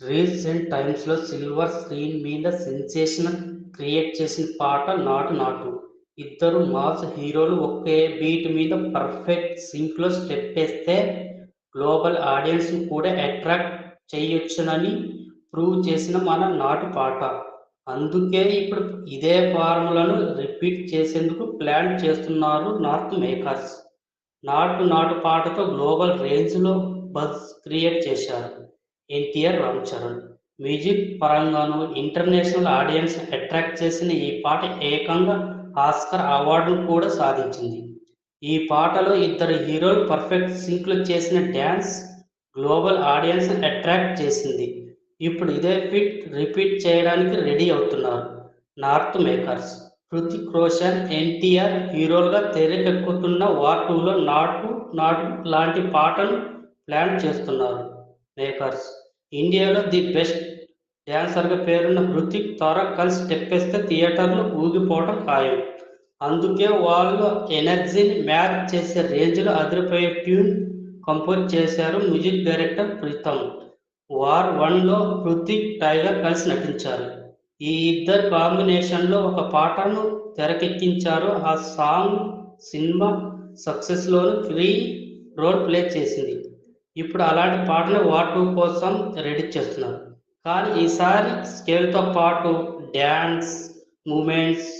Recent టైమ్స్లో silver screen మీద sensation create చేసిన పాట నాటు నాటు. ఇద్దరు మాస్ హీరోలు ఒకే బీట్ మీద పర్ఫెక్ట్ సింక్లో స్టెప్ వేస్తే గ్లోబల్ ఆడియన్స్ని కూడా అట్రాక్ట్ చేయొచ్చునని ప్రూవ్ చేసిన మన నాటు పాట. అందుకే ఇప్పుడు ఇదే ఫార్ములను రిపీట్ చేసేందుకు ప్లాన్ చేస్తున్నారు నార్త్ మేకర్స్. నాటు నాటు పాటతో గ్లోబల్ రేంజ్లో బజ్ క్రియేట్ చేశారు. ఎన్టీఆర్ రామ్ చరణ్. మ్యూజిక్ పరంగాను ఇంటర్నేషనల్ ఆడియన్స్ అట్రాక్ట్ చేసిన ఈ పాట ఏకంగా ఆస్కర్ అవార్డును కూడా సాధించింది. ఈ పాటలో ఇద్దరు హీరోలు పర్ఫెక్ట్ సింక్లు చేసిన డ్యాన్స్ గ్లోబల్ ఆడియన్స్ అట్రాక్ట్ చేసింది. ఇప్పుడు ఇదే ఫిట్ రిపీట్ చేయడానికి రెడీ అవుతున్నారు నార్త్ మేకర్స్. హృతిక్ రోషన్ ఎన్టీఆర్ హీరోలుగా తెరకెక్కుతున్న వార్ టూలో నాటు నాటు లాంటి పాటను ప్లాన్ చేస్తున్నారు మేకర్స్. ఇండియాలో ది బెస్ట్ డ్యాన్సర్గా పేరున్న హృతిక్ త్వరగా కలిసి స్టెప్ థియేటర్లు ఊగిపోవడం ఖాయం. అందుకే వాళ్ళు ఎనర్జీని మ్యాచ్ చేసే రేంజ్లో అదిరిపోయే ట్యూన్ కంపోజ్ చేశారు మ్యూజిక్ డైరెక్టర్ ప్రీతమ్ వార్ వన్లో హృతిక్ టైగర్ కలిసి నటించారు. ఈ ఇద్దరు కాంబినేషన్లో ఒక పాటను తెరకెక్కించారు. ఆ సాంగ్ సినిమా సక్సెస్లోను ఫ్రీ రోల్ ప్లే చేసింది. ఇప్పుడు అలాంటి పాటను వాటు కోసం రెడీ చేస్తున్నారు. కానీ ఈసారి స్కేల్తో పాటు డ్యాన్స్ మూమెంట్స్